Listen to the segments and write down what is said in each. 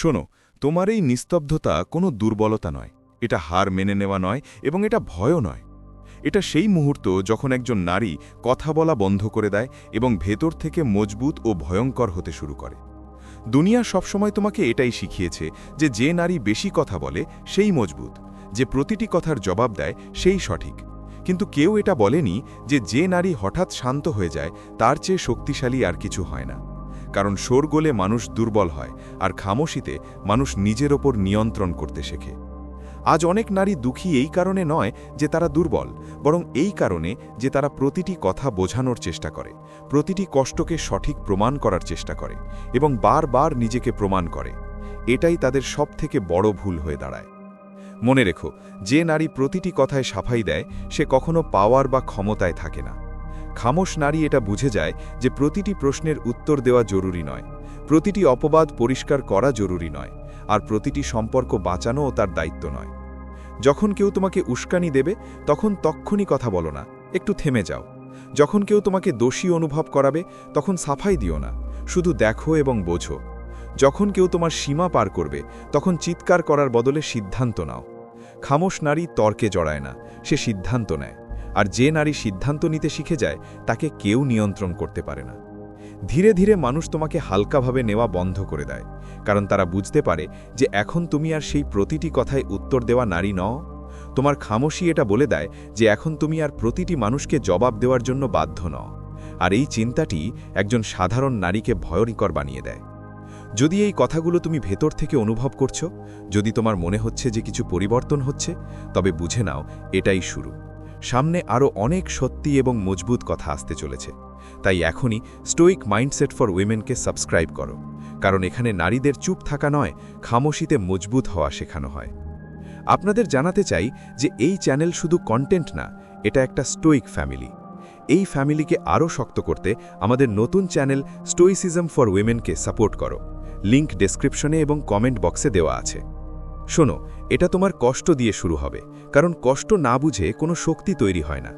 শোনো, তোমার এই নিস্তব্ধতা কোনো দুর্বলতা নয়। এটা হার মেনে নেওয়া নয় এবং এটা ভয়ও নয়। এটা সেই মুহূর্ত যখন একজন নারী কথা বলা বন্ধ করে দেয় এবং ভেতর থেকে মজবুত ও ভয়ঙ্কর হতে শুরু করে। দুনিয়া সবসময় তোমাকে এটাই শিখিয়েছে যে যে নারী বেশি কথা বলে, সেই মজবুত। যে প্রতিটি কথার জবাব দেয়, সেই সঠিক। কিন্তু কেউ এটা বলেনি যে যে নারী হঠাৎ শান্ত হয়ে যায়, তার চেয়ে শক্তিশালী আর কিছু হয় না। কারণ শোরগোলে মানুষ দুর্বল হয় আর খামোশিতে মানুষ নিজের ওপর নিয়ন্ত্রণ করতে শেখে। আজ অনেক নারী দুঃখী এই কারণে নয় যে তারা দুর্বল, বরং এই কারণে যে তারা প্রতিটি কথা বোঝানোর চেষ্টা করে, প্রতিটি কষ্টকে সঠিক প্রমাণ করার চেষ্টা করে এবং বারবার নিজেকে প্রমাণ করে। এটাই তাদের সবথেকে বড় ভুল হয়ে দাঁড়ায়। মনে রেখো, যে নারী প্রতিটি কথায় সাফাই দেয়, সে কখনো পাওয়ার বা ক্ষমতায় থাকে না। খামোশ নারী এটা বুঝে যায় যে প্রতিটি প্রশ্নের উত্তর দেওয়া জরুরি নয়, প্রতিটি অপবাদ পরিষ্কার করা জরুরি নয়, আর প্রতিটি সম্পর্ক বাঁচানোও তার দায়িত্ব নয়। যখন কেউ তোমাকে উস্কানি দেবে, তখন তক্ষণই কথা বলো না, একটু থেমে যাও। যখন কেউ তোমাকে দোষী অনুভব করাবে, তখন সাফাই দিও না, শুধু দেখো এবং বোঝো। যখন কেউ তোমার সীমা পার করবে, তখন চিৎকার করার বদলে সিদ্ধান্ত নাও। খামোশ নারী তর্কে জড়ায় না, সে সিদ্ধান্ত নেয়। আর যে নারী সিদ্ধান্ত নিতে শিখে যায়, তাকে কেউ নিয়ন্ত্রণ করতে পারে না। ধীরে ধীরে মানুষ তোমাকে হালকাভাবে নেওয়া বন্ধ করে দেয়, কারণ তারা বুঝতে পারে যে এখন তুমি আর সেই প্রতিটি কথায় উত্তর দেওয়া নারী নও। তোমার খামোশি এটা বলে দেয় যে এখন তুমি আর প্রতিটি মানুষকে জবাব দেওয়ার জন্য বাধ্য নও। আর এই চিন্তাটি একজন সাধারণ নারীকে ভয়রিকর বানিয়ে দেয়। যদি এই কথাগুলো তুমি ভেতর থেকে অনুভব করছ, যদি তোমার মনে হচ্ছে যে কিছু পরিবর্তন হচ্ছে, তবে বুঝে নাও, এটাই শুরু। সামনে আরও অনেক সত্যি এবং মজবুত কথা আসতে চলেছে। তাই এখনই স্টোইক মাইন্ডসেট ফর উইমেনকে সাবস্ক্রাইব করো। কারণ এখানে নারীদের চুপ থাকা নয়, খামোশিতে মজবুত হওয়া শেখানো হয়। আপনাদের জানাতে চাই যে এই চ্যানেল শুধু কন্টেন্ট না, এটা একটা স্টোইক ফ্যামিলি এই ফ্যামিলিকে আরও শক্ত করতে আমাদের নতুন চ্যানেল স্টোইসিজম ফর উইমেনকে সাপোর্ট করো। লিংক ডেসক্রিপশনে এবং কমেন্ট বক্সে দেওয়া আছে। শোনো, এটা তোমার কষ্ট দিয়ে শুরু হবে, কারণ কষ্ট না বুঝে কোনো শক্তি তৈরি হয় না।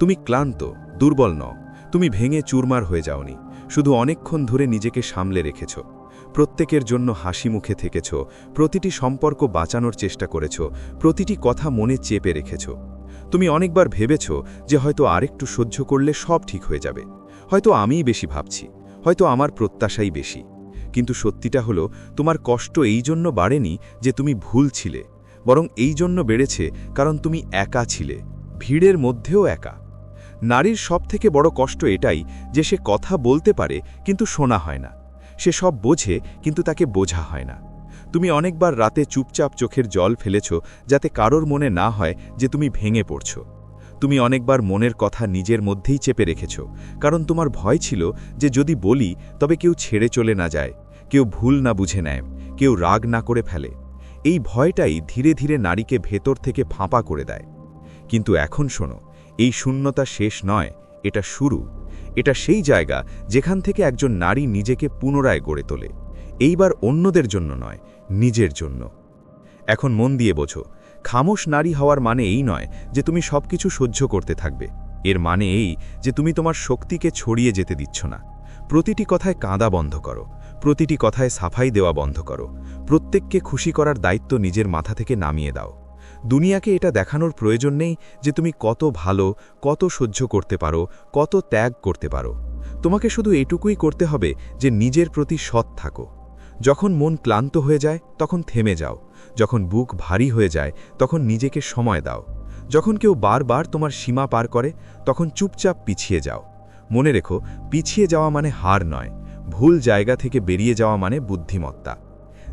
তুমি ক্লান্ত, দুর্বল নও, তুমি ভেঙে চুরমার হয়ে যাওনি, শুধু অনেকক্ষণ ধরে নিজেকে সামলে রেখেছ। প্রত্যেকের জন্য হাসি মুখে থেকেছ, প্রতিটি সম্পর্ক বাঁচানোর চেষ্টা করেছ, প্রতিটি কথা মনে চেপে রেখেছ। তুমি অনেকবার ভেবেছ যে হয়তো আরেকটু সহ্য করলে সব ঠিক হয়ে যাবে। হয়তো আমিই বেশি ভাবছি, হয়তো আমার প্রত্যাশাই বেশি। কিন্তু সত্যিটা হলো, তোমার কষ্ট এই জন্য বাড়েনি যে তুমি ভুল ছিলে, বরং এই জন্য বেড়েছে কারণ তুমি একা ছিলে, ভিড়ের মধ্যেও একা। নারীর সবথেকে বড় কষ্ট এটাই যে সে কথা বলতে পারে কিন্তু শোনা হয় না, সে সব বোঝে কিন্তু তাকে বোঝা হয় না। তুমি অনেকবার রাতে চুপচাপ চোখের জল ফেলেছ যাতে কারোর মনে না হয় যে তুমি ভেঙে পড়ছ। তুমি অনেকবার মনের কথা নিজের মধ্যেই চেপে রেখেছ, কারণ তোমার ভয় ছিল যে যদি বলি তবে কেউ ছেড়ে চলে না যায় কেউ ভুল না বুঝে নেয়, কেউ রাগ না করে ফেলে। এই ভয়টাই ধীরে ধীরে নারীকে ভেতর থেকে ফাঁপা করে দেয়। কিন্তু এখন শোনো, এই শূন্যতা শেষ নয়, এটা শুরু। এটা সেই জায়গা যেখান থেকে একজন নারী নিজেকে পুনরায় গড়ে তোলে। এইবার অন্যদের জন্য নয়, নিজের জন্য। এখন মন দিয়ে বোঝো, খামোশ নারী হওয়ার মানে এই নয় যে তুমি সব কিছু সহ্য করতে থাকবে। এর মানে এই যে তুমি তোমার শক্তিকে ছড়িয়ে যেতে দিচ্ছ না। প্রতিটি কথায় কাঁদা বন্ধ করো। প্রতিটি কথায় সাফাই দেওয়া বন্ধ করো। প্রত্যেককে খুশি করার দায়িত্ব নিজের মাথা থেকে নামিয়ে দাও। দুনিয়াকে এটা দেখানোর প্রয়োজন নেই যে তুমি কত ভালো, কত সহ্য করতে পারো, কত ত্যাগ করতে পারো। তোমাকে শুধু এটুকুই করতে হবে যে নিজের প্রতি সৎ থাকো। যখন মন ক্লান্ত হয়ে যায়, তখন থেমে যাও। যখন বুক ভারী হয়ে যায়, তখন নিজেকে সময় দাও। যখন কেউ বারবার তোমার সীমা পার করে, তখন চুপচাপ পিছিয়ে যাও। মনে রেখো, পিছিয়ে যাওয়া মানে হার নয়। ভুল জায়গা থেকে বেরিয়ে যাওয়া মানে বুদ্ধিমত্তা।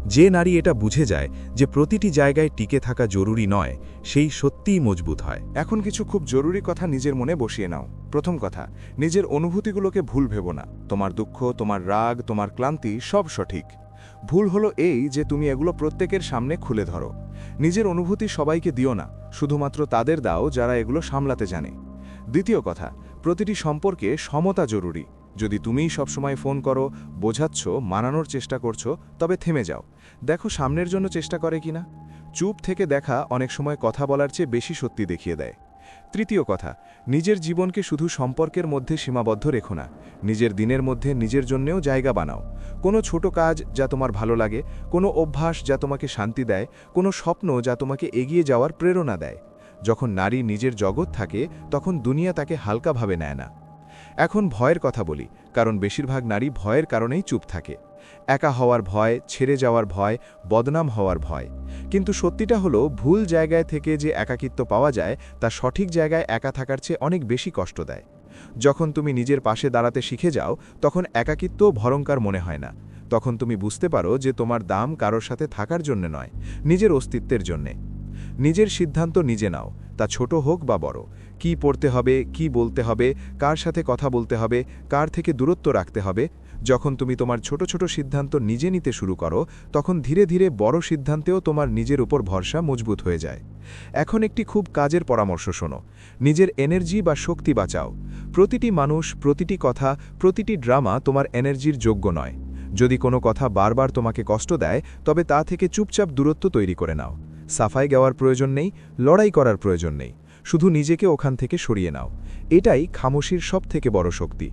যে নারী এটা বুঝে যায় যে প্রতিটি জায়গায় টিকে থাকা জরুরি নয়, সেই সত্যিই মজবুত হয়। এখন কিছু খুব জরুরি কথা নিজের মনে বসিয়ে নাও। প্রথম কথা, নিজের অনুভূতিগুলোকে ভুল ভেবো না। তোমার দুঃখ, তোমার রাগ, তোমার ক্লান্তি সব সঠিক। ভুল হলো এই যে তুমি এগুলো প্রত্যেকের সামনে খুলে ধরো। নিজের অনুভূতি সবাইকে দিও না, শুধুমাত্র তাদের দাও যারা এগুলো সামলাতে জানে। দ্বিতীয় কথা, প্রতিটি সম্পর্কে সমতা জরুরি। যদি তুমিই সবসময় ফোন করো, বোঝাচ্ছ, মানানোর চেষ্টা করছ, তবে থেমে যাও। দেখো সামনের জন্য চেষ্টা করে কিনা। চুপ থেকে দেখা অনেক সময় কথা বলার চেয়ে বেশি সত্যি দেখিয়ে দেয়। তৃতীয় কথা, নিজের জীবনকে শুধু সম্পর্কের মধ্যে সীমাবদ্ধ রেখো না। নিজের দিনের মধ্যে নিজের জন্যেও জায়গা বানাও। কোনো ছোট কাজ যা তোমার ভালো লাগে, কোনো অভ্যাস যা তোমাকে শান্তি দেয়, কোনো স্বপ্ন যা তোমাকে এগিয়ে যাওয়ার প্রেরণা দেয়। যখন নারী নিজের জগৎ থাকে, তখন দুনিয়া তাকে হালকাভাবে নেয় না। এখন ভয়ের কথা বলি, কারণ বেশিরভাগ নারী ভয়ের কারণেই চুপ থাকে। একা হওয়ার ভয়, ছেড়ে যাওয়ার ভয়, বদনাম হওয়ার ভয়। কিন্তু সত্যিটা হলো, ভুল জায়গায় থেকে যে একাকিত্ব পাওয়া যায়, তা সঠিক জায়গায় একা থাকার চেয়ে অনেক বেশি কষ্ট দেয়। যখন তুমি নিজের পাশে দাঁড়াতে শিখে যাও, তখন একাকিত্ব ভয়ঙ্কর মনে হয় না। তখন তুমি বুঝতে পারো যে তোমার দাম কারোর সাথে থাকার জন্য নয়, নিজের অস্তিত্বের জন্যে। নিজের সিদ্ধান্ত নিজে নাও, তা ছোট হোক বা বড়। কি পড়তে হবে, কি বলতে হবে, কার সাথে কথা বলতে হবে, কার থেকে দূরত্ব রাখতে হবে। যখন তুমি তোমার ছোট ছোট সিদ্ধান্ত নিজে নিতে শুরু করো, তখন ধীরে ধীরে বড় সিদ্ধান্তেও তোমার নিজের উপর ভরসা মজবুত হয়ে যায়। এখন একটি খুব কাজের পরামর্শ শোনো। নিজের এনার্জি বা শক্তি বাঁচাও। প্রতিটি মানুষ, প্রতিটি কথা, প্রতিটি ড্রামা তোমার এনার্জির যোগ্য নয়। যদি কোনো কথা বারবার তোমাকে কষ্ট দেয়, তবে তা থেকে চুপচাপ দূরত্ব তৈরি করে নাও। সাফাই গাওয়ার প্রয়োজন নেই, লড়াই করার প্রয়োজন নেই। শুধু নিজেকে ওখান থেকে সরিয়ে নাও। এটাই খামোশির সব থেকে বড় শক্তি।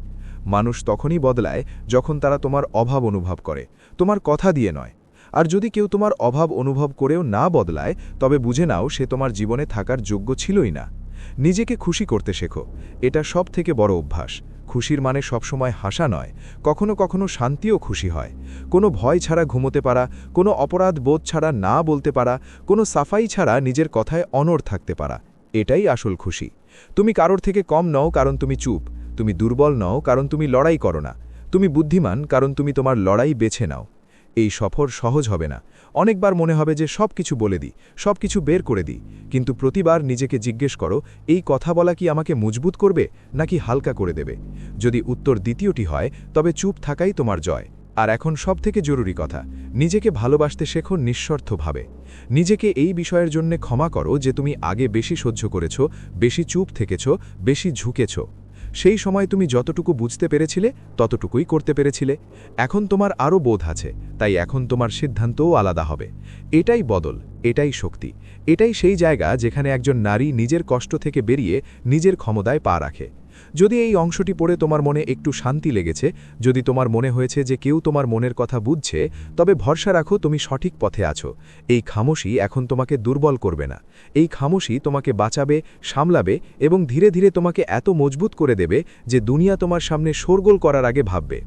মানুষ তখনই বদলায় যখন তারা তোমার অভাব অনুভব করে, তোমার কথা দিয়ে নয়। আর যদি কেউ তোমার অভাব অনুভব করেও না বদলায়, তবে বুঝে নাও সে তোমার জীবনে থাকার যোগ্য ছিলই না। নিজেকে খুশি করতে শেখো, এটা সব থেকে বড় অভ্যাস। খুশির মানে সবসময় হাসা নয়, কখনো কখনো শান্তিও খুশি হয়। কোনো ভয় ছাড়া ঘুমোতে পারা, কোনো অপরাধ বোধ ছাড়া না বলতে পারা, কোনো সাফাই ছাড়া নিজের কথায় অনড় থাকতে পারা। এটাই আসল খুশি। তুমি কারোর থেকে কম নও কারণ তুমি চুপ। তুমি দুর্বল নও কারণ তুমি লড়াই করো না। তুমি বুদ্ধিমান কারণ তুমি তোমার লড়াই বেছে নাও। এই সফর সহজ হবে না। অনেকবার মনে হবে যে সব কিছু বলে দিই সব কিছু বের করে দিই। কিন্তু প্রতিবার নিজেকে জিজ্ঞেস করো, এই কথা বলা কি আমাকে মজবুত করবে নাকি হালকা করে দেবে? যদি উত্তর দ্বিতীয়টি হয়, তবে চুপ থাকাই তোমার জয়। আর এখন সব থেকে জরুরি কথা, নিজেকে ভালোবাসতে শেখো নিঃস্বার্থভাবে নিজেকে এই বিষয়ের জন্য ক্ষমা করো যে তুমি আগে বেশি সহ্য করেছ, বেশি চুপ থেকেছ, বেশি ঝুঁকেছ। সেই সময় তুমি যতটুকু বুঝতে পেরেছিলে, ততটুকুই করতে পেরেছিলে। এখন তোমার আরও বোধ আছে, তাই এখন তোমার সিদ্ধান্তও আলাদা হবে। এটাই বদল, এটাই শক্তি, এটাই সেই জায়গা যেখানে একজন নারী নিজের কষ্ট থেকে বেরিয়ে নিজের ক্ষমতায় পা রাখে। যদি এই অংশটি পড়ে তোমার মনে একটু শান্তি লেগেছে, যদি তোমার মনে হয়েছে যে কেউ তোমার মনের কথা বুঝছে, তবে ভরসা রাখো তুমি সঠিক পথে আছো। এই খামোশি এখন তোমাকে দুর্বল করবে না। এই খামোশি তোমাকে বাঁচাবে, সামলাবে এবং ধীরে ধীরে তোমাকে এত মজবুত করে দেবে যে দুনিয়া তোমার সামনে শোরগোল করার আগে ভাববে।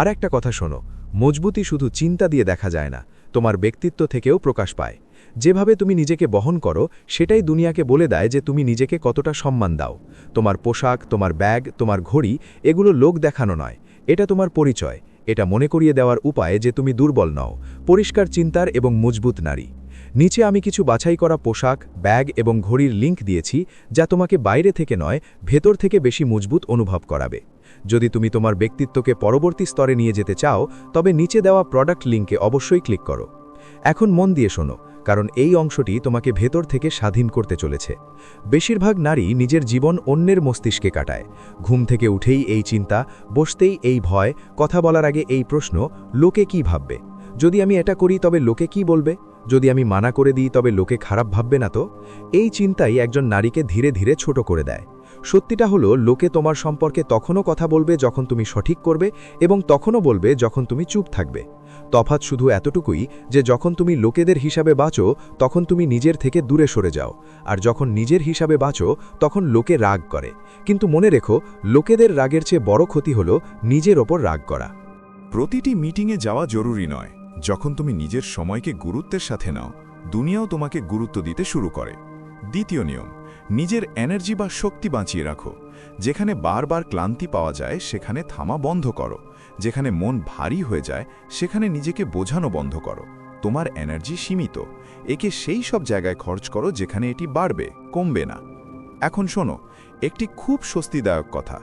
আর একটা কথা শোনো, মজবুতি শুধু চিন্তা দিয়ে দেখা যায় না, তোমার ব্যক্তিত্ব থেকেও প্রকাশ পায়। যেভাবে তুমি নিজেকে বহন করো, সেটাই দুনিয়াকে বলে দেয় যে তুমি নিজেকে কতটা সম্মান দাও। তোমার পোশাক, তোমার ব্যাগ, তোমার ঘড়ি, এগুলো লোক দেখানো নয়। এটা তোমার পরিচয়। এটা মনে করিয়ে দেওয়ার উপায় যে তুমি দুর্বল নও, পরিষ্কার চিন্তার এবং মজবুত নারী। নিচে আমি কিছু বাছাই করা পোশাক, ব্যাগ এবং ঘড়ির লিঙ্ক দিয়েছি, যা তোমাকে বাইরে থেকে নয়, ভেতর থেকে বেশি মজবুত অনুভব করাবে। যদি তুমি তোমার ব্যক্তিত্বকে পরবর্তী স্তরে নিয়ে যেতে চাও, তবে নিচে দেওয়া প্রোডাক্ট লিঙ্কে অবশ্যই ক্লিক করো। এখন মন দিয়ে শোনো, কারণ এই অংশটি তোমাকে ভেতর থেকে স্বাধীন করতে চলেছে। বেশিরভাগ নারী নিজের জীবন অন্যের মস্তিষ্কে কাটায়। ঘুম থেকে উঠেই এই চিন্তা, বসতেই এই ভয়, কথা বলার আগে এই প্রশ্ন, লোকে কি ভাববে? যদি আমি এটা করি, তবে লোকে কি বলবে? যদি আমি মানা করে দিই তবে লোকে খারাপ ভাববে না তো? এই চিন্তাই একজন নারীকে ধীরে ধীরে ছোট করে দেয়। সত্যিটা হলো, লোকে তোমার সম্পর্কে তখনও কথা বলবে যখন তুমি সঠিক করবে এবং তখনও বলবে যখন তুমি চুপ থাকবে। তফাৎ শুধু এতটুকুই যে যখন তুমি লোকেদের হিসাবে বাঁচো, তখন তুমি নিজের থেকে দূরে সরে যাও। আর যখন নিজের হিসাবে বাঁচো, তখন লোকে রাগ করে। কিন্তু মনে রেখো, লোকেদের রাগের চেয়ে বড় ক্ষতি হলো নিজের ওপর রাগ করা। প্রতিটি মিটিংয়ে যাওয়া জরুরি নয়। যখন তুমি নিজের সময়কে গুরুত্বের সাথে নাও, দুনিয়াও তোমাকে গুরুত্ব দিতে শুরু করে। দ্বিতীয় নিয়ম, নিজের এনার্জি বা শক্তি বাঁচিয়ে রাখো। যেখানে বারবার ক্লান্তি পাওয়া যায়, সেখানে থামা বন্ধ করো। যেখানে মন ভারী হয়ে যায়, সেখানে নিজেকে বোঝানো বন্ধ করো। তোমার এনার্জি সীমিত। একে সেই সব জায়গায় খরচ করো যেখানে এটি বাড়বে, কমবে না। এখন শোনো, একটি খুব স্বস্তিদায়ক কথা।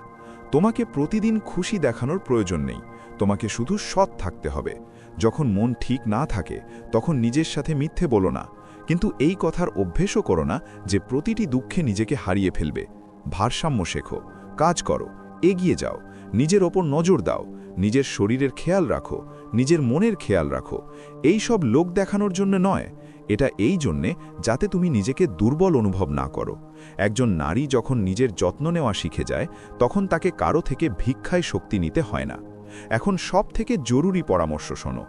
তোমাকে প্রতিদিন খুশি দেখানোর প্রয়োজন নেই। তোমাকে শুধু সৎ থাকতে হবে। যখন মন ঠিক না থাকে, তখন নিজের সাথে মিথ্যে বলো না। কিন্তু এই কথার অভ্যেসও করো না যে প্রতিটি দুঃখে নিজেকে হারিয়ে ফেলবে। ভারসাম্য শেখো, কাজ করো, এগিয়ে যাও, নিজের ওপর নজর দাও, নিজের শরীরের খেয়াল রাখো, নিজের মনের খেয়াল রাখো। এই সব লোক দেখানোর জন্য নয়, এটা এই জন্যে যাতে তুমি নিজেকে দুর্বল অনুভব না করো। একজন নারী যখন নিজের যত্ন নেওয়া শিখে যায়, তখন তাকে কারও থেকে ভিক্ষায় শক্তি নিতে হয় না। এখন সব থেকে জরুরি পরামর্শ শোনো।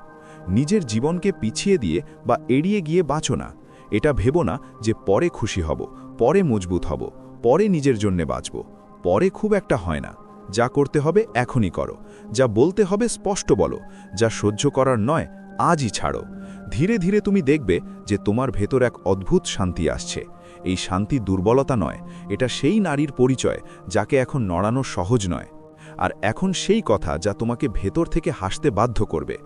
নিজের জীবনকে পিছিয়ে দিয়ে বা এড়িয়ে গিয়ে বাঁচো না। এটা ভেবো না যে পরে খুশি হব, পরে মজবুত হব, পরে নিজের জন্যে বাঁচব। পরে খুব একটা হয় না। যা করতে হবে এখনই করো। যা বলতে হবে স্পষ্ট বলো। যা সহ্য করার নয়, আজই ছাড়ো। ধীরে ধীরে তুমি দেখবে যে তোমার ভেতর এক অদ্ভুত শান্তি আসছে। এই শান্তি দুর্বলতা নয়, এটা সেই নারীর পরিচয় যাকে এখন নড়ানো সহজ নয়। আর এখন সেই কথা যা তোমাকে ভেতর থেকে হাসতে বাধ্য করবে।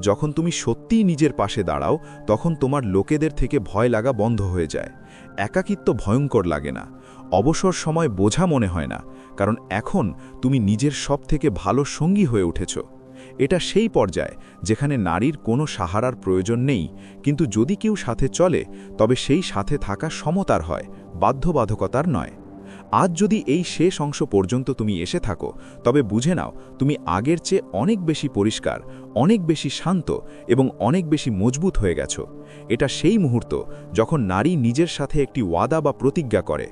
যখন তুমি সত্যিই নিজের পাশে দাঁড়াও, তখন তোমার লোকেদের থেকে ভয় লাগা বন্ধ হয়ে যায়। একাকিত্ব ভয়ঙ্কর লাগে না। অবসর সময় বোঝা মনে হয় না, কারণ এখন তুমি নিজের সব থেকে ভালো সঙ্গী হয়ে উঠেছ। এটা সেই পর্যায় যেখানে নারীর কোনো সাহারার প্রয়োজন নেই, কিন্তু যদি কেউ সাথে চলে, তবে সেই সাথে থাকা সমতার হয়, বাধ্যবাধকতার নয়। আজ যদি এই শেষ অংশ পর্যন্ত তুমি এসে থাকো, তবে বুঝে নাও, তুমি আগের চেয়ে অনেক বেশি পরিষ্কার, অনেক বেশি শান্ত এবং অনেক বেশি মজবুত হয়ে গেছো। এটা সেই মুহূর্ত যখন নারী নিজের সাথে একটি ওয়াদা বা প্রতিজ্ঞা করে,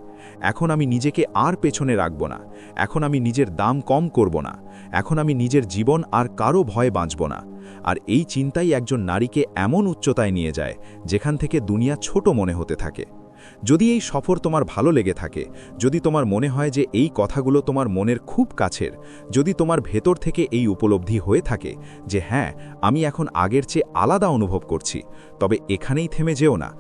এখন আমি নিজেকে আর পেছনে রাখব না, এখন আমি নিজের দাম কম করব না, এখন আমি নিজের জীবন আর কারও ভয়ে বাঁচব না। আর এই চিন্তাই একজন নারীকে এমন উচ্চতায় নিয়ে যায়, যেখান থেকে দুনিয়া ছোট মনে হতে থাকে। যদি এই সফর তোমার ভালো লেগে থাকে, যদি তোমার মনে হয় যে এই কথাগুলো তোমার মনের খুব কাছের, যদি তোমার ভেতর থেকে এই উপলব্ধি হয়ে থাকে যে হ্যাঁ আমি এখন আগের চেয়ে আলাদা অনুভব করছি, তবে এখানেই থেমে যেও না।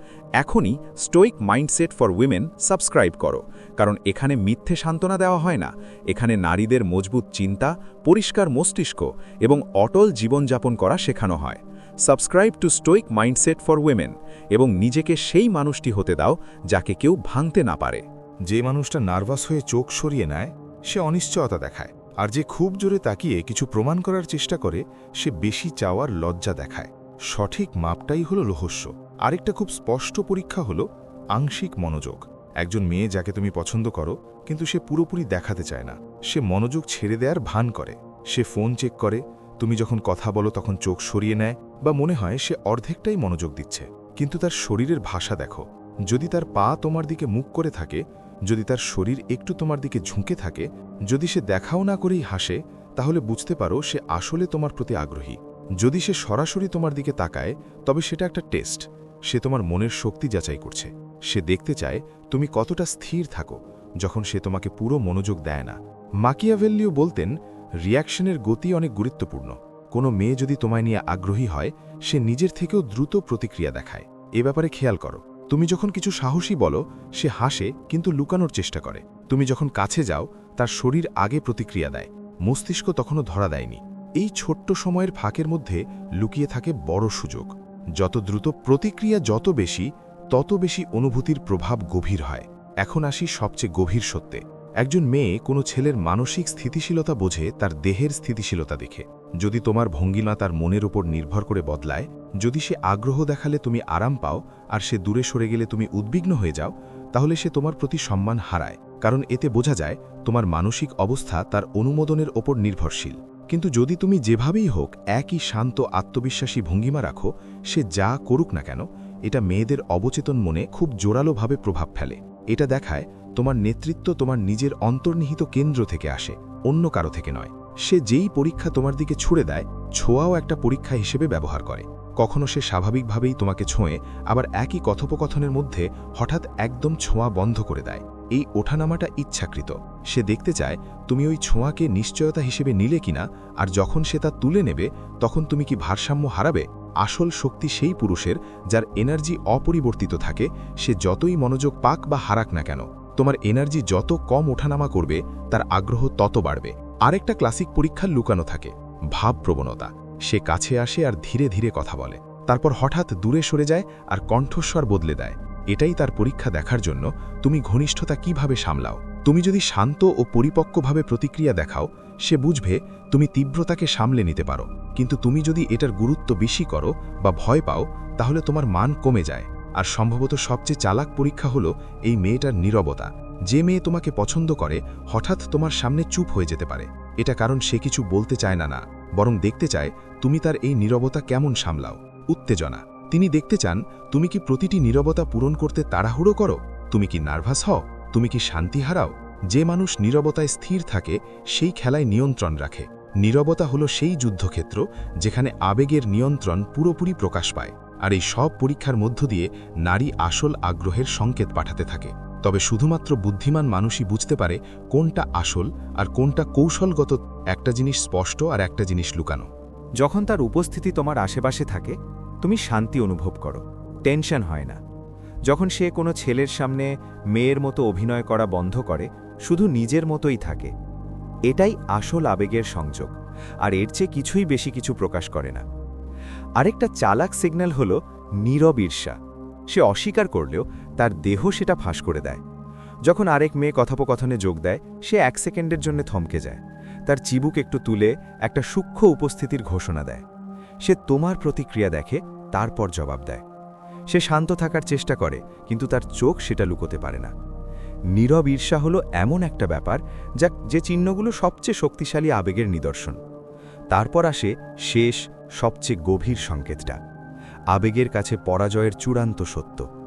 এখনই stoic mindset for women subscribe করো, কারণ এখানে মিথ্যে সান্ত্বনা দেওয়া হয় না। এখানে নারীদের মজবুত চিন্তা, পরিষ্কার মস্তিষ্ক এবং অটল জীবনযাপন করা শেখানো হয়। Subscribe to stoic mindset for women এবং নিজেকে সেই মানুষটি হতে দাও যাকে কেউ ভাঙতে না পারে। যে মানুষটা নার্ভাস হয়ে চোখ সরিয়ে নেয়, সে অনিশ্চয়তা দেখায়, আর যে খুব জোরে তাকিয়ে কিছু প্রমাণ করার চেষ্টা করে, সে বেশি চাওয়ার লজ্জা দেখায়। সঠিক মাপটাই হলো রহস্য আরেকটা খুব স্পষ্ট পরীক্ষা হলো আংশিক মনোযোগ। একজন মেয়ে যাকে তুমি পছন্দ করো, কিন্তু সে পুরোপুরি দেখাতে চায় না। সে মনোযোগ ছেড়ে দেওয়ার ভান করে। সে ফোন চেক করে, তুমি যখন কথা বলো তখন চোখ সরিয়ে নেয় বা মনে হয় সে অর্ধেকটাই মনোযোগ দিচ্ছে। কিন্তু তার শরীরের ভাষা দেখো। যদি তার পা তোমার দিকে মুখ করে থাকে, যদি তার শরীর একটু তোমার দিকে ঝুঁকে থাকে, যদি সে দেখাও না করেই হাসে, তাহলে বুঝতে পারো সে আসলে তোমার প্রতি আগ্রহী। যদি সে সরাসরি তোমার দিকে তাকায়, তবে সেটা একটা টেস্ট। সে তোমার মনের শক্তি যাচাই করছে। সে দেখতে চায় তুমি কতটা স্থির থাকো, যখন সে তোমাকে পুরো মনোযোগ দেয় না। মাকিয়াভেল্লিও বলতেন, রিয়াকশনের গতি অনেক গুরুত্বপূর্ণ। কোনো মেয়ে যদি তোমায় নিয়ে আগ্রহী হয়, সে নিজের থেকেও দ্রুত প্রতিক্রিয়া দেখায়। এ ব্যাপারে খেয়াল করো। তুমি যখন কিছু সাহসী বলো, সে হাসে কিন্তু লুকানোর চেষ্টা করে। তুমি যখন কাছে যাও, তার শরীর আগে প্রতিক্রিয়া দেয়। মস্তিষ্ক তখনও ধরা দেয়নি। এই ছোট্ট সময়ের ফাঁকের মধ্যে লুকিয়ে থাকে বড় সুযোগ। যত দ্রুত প্রতিক্রিয়া যত বেশি, তত বেশি অনুভূতির প্রভাব গভীর হয়। এখন আসি সবচেয়ে গভীর সত্যে। একজন মেয়ে কোনো ছেলের মানসিক স্থিতিশীলতা বোঝে তার দেহের স্থিতিশীলতা দেখে। যদি তোমার ভঙ্গিমা তার মনের উপর নির্ভর করে বদলায়, যদি সে আগ্রহ দেখালে তুমি আরাম পাও আর সে দূরে সরে গেলে তুমি উদ্বিগ্ন হয়ে যাও, তাহলে সে তোমার প্রতি সম্মান হারায়, কারণ এতে বোঝা যায় তোমার মানসিক অবস্থা তার অনুমোদনের ওপর নির্ভরশীল। কিন্তু যদি তুমি যেভাবেই হোক একই শান্ত আত্মবিশ্বাসী ভঙ্গিমা রাখো, সে যা করুক না কেন, এটা মেয়েদের অবচেতন মনে খুব জোরালোভাবে প্রভাব ফেলে। এটা দেখায় তোমার নেতৃত্ব তোমার নিজের অন্তর্নিহিত কেন্দ্র থেকে আসে, অন্য কারও থেকে নয়। সে যেই পরীক্ষা তোমার দিকে ছুড়ে দেয়, ছোঁয়াও একটা পরীক্ষা হিসেবে ব্যবহার করে। কখনো সে স্বাভাবিকভাবেই তোমাকে ছোঁয়ে, আবার একই কথোপকথনের মধ্যে হঠাৎ একদম ছোঁয়া বন্ধ করে দেয়। এই ওঠানামাটা ইচ্ছাকৃত। সে দেখতে চায়, তুমি ওই ছোঁয়াকে নিশ্চয়তা হিসেবে নিলে কিনা, আর যখন সে তা তুলে নেবে, তখন তুমি কি ভারসাম্য হারাবে? আসল শক্তি সেই পুরুষের, যার এনার্জি অপরিবর্তিত থাকে, সে যতই মনোযোগ পাক বা হারাক না কেন, তোমার এনার্জি যত কম ওঠানামা করবে, তার আগ্রহ তত বাড়বে। আরেকটা ক্লাসিক পরীক্ষার লুকানো থাকে, ভাব প্রবণতা। সে কাছে আসে আর ধীরে ধীরে কথা বলে। তারপর হঠাৎ দূরে সরে যায় আর কণ্ঠস্বর বদলে দেয়। এটাই তার পরীক্ষা দেখার জন্য তুমি ঘনিষ্ঠতা কীভাবে সামলাও? তুমি যদি শান্ত ও পরিপক্কভাবে প্রতিক্রিয়া দেখাও, সে বুঝবে তুমি তীব্রতাকে সামলে নিতে পারো। কিন্তু তুমি যদি এটার গুরুত্ব বেশি করো বা ভয় পাও, তাহলে তোমার মান কমে যায়। আর সম্ভবত সবচেয়ে চালাক পরীক্ষা হলো এই মেয়েটার নীরবতা। যে মেয়ে তোমাকে পছন্দ করে, হঠাৎ তোমার সামনে চুপ হয়ে যেতে পারে। এটা কারণ সে কিছু বলতে চায় না না, বরং দেখতে চায়, তুমি তার এই নীরবতা কেমন সামলাও। উত্তেজনা। তিনি দেখতে চান, তুমি কি প্রতিটি নীরবতা পূরণ করতে তাড়াহুড়ো করো? তুমি কি নার্ভাস হও? তুমি কি শান্তি হারাও? যে মানুষ নীরবতায় স্থির থাকে, সেই খেলায় নিয়ন্ত্রণ রাখে। নীরবতা হলো সেই যুদ্ধক্ষেত্র, যেখানে আবেগের নিয়ন্ত্রণ পুরোপুরি প্রকাশ পায়, আর এই সব পরীক্ষার মধ্য দিয়ে নারী আসল আগ্রহের সংকেত পাঠাতে থাকে। তবে শুধুমাত্র বুদ্ধিমান মানুষই বুঝতে পারে কোনটা আসল আর কোনটা কৌশলগত, একটা জিনিস স্পষ্ট আর একটা জিনিস লুকানো। যখন তার উপস্থিতি তোমার আশেপাশে থাকে, তুমি শান্তি অনুভব করো, টেনশন হয় না। যখন সে কোনো ছেলের সামনে মেয়ের মতো অভিনয় করা বন্ধ করে, শুধু নিজের মতোই থাকে। এটাই আসল আবেগের সংযোগ, আর এর চেয়ে কিছুই বেশি কিছু প্রকাশ করে না। আরেকটা চালাক সিগন্যাল হল নীরব ঈর্ষা। সে অস্বীকার করলেও তার দেহ সেটা ফাঁস করে দেয়। যখন আরেক মেয়ে কথোপকথনে যোগ দেয়, সে এক সেকেন্ডের জন্য থমকে যায়। তার চিবুক একটু তুলে একটা সূক্ষ্ম উপস্থিতির ঘোষণা দেয়। সে তোমার প্রতিক্রিয়া দেখে, তারপর জবাব দেয়। সে শান্ত থাকার চেষ্টা করে, কিন্তু তার চোখ সেটা লুকোতে পারে না। নীরব ঈর্ষা হলো এমন একটা ব্যাপার যা, যে চিহ্নগুলো সবচেয়ে শক্তিশালী আবেগের নিদর্শন। তারপর আসে শেষ, সবচেয়ে গভীর সংকেতটা। আবেগের কাছে পরাজয়ের চূড়ান্ত সত্য।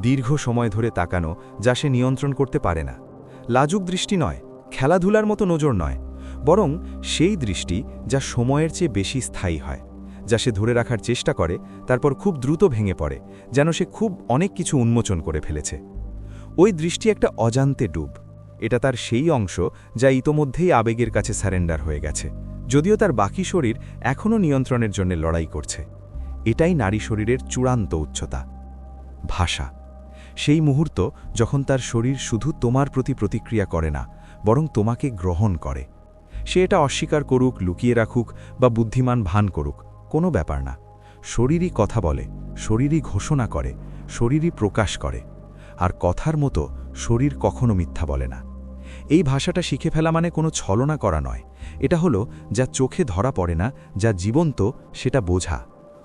দীর্ঘ সময় ধরে তাকানো যা সে নিয়ন্ত্রণ করতে পারে না। লাজুক দৃষ্টি নয়, খেলাধুলার মতো নজর নয়, বরং সেই দৃষ্টি যা সময়ের চেয়ে বেশি স্থায়ী হয়, যা সে ধরে রাখার চেষ্টা করে, তারপর খুব দ্রুত ভেঙে পড়ে, যেন সে খুব অনেক কিছু উন্মোচন করে ফেলেছে। ওই দৃষ্টি একটা অজান্তে ডুব। এটা তার সেই অংশ যা ইতোমধ্যেই আবেগের কাছে স্যারেন্ডার হয়ে গেছে, যদিও তার বাকি শরীর এখনও নিয়ন্ত্রণের জন্য লড়াই করছে। এটাই নারী শরীরের চূড়ান্ত উচ্চতা। ভাষা। সেই মুহূর্ত যখন তার শরীর শুধু তোমার প্রতি প্রতিক্রিয়া করে না, বরং তোমাকে গ্রহণ করে। সে এটা অস্বীকার করুক, লুকিয়ে রাখুক বা বুদ্ধিমান ভান করুক, কোনো ব্যাপার না। শরীরই কথা বলে, শরীরই ঘোষণা করে, শরীরই প্রকাশ করে। আর কথার মতো শরীর কখনো মিথ্যা বলে না। এই ভাষাটা শিখে ফেলা মানে কোনো ছলনা করা নয়। এটা হলো, যা চোখে ধরা পড়ে না, যা জীবন্ত, সেটা বোঝা।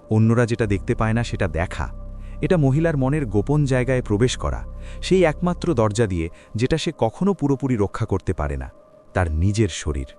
অন্যরা যেটা দেখতে পায় না, সেটা দেখা। এটা মহিলার মনের গোপন জায়গায় প্রবেশ করা, সেই একমাত্র দরজা দিয়ে যেটা সে কখনো পুরোপুরি রক্ষা করতে পারে না, তার নিজের শরীর।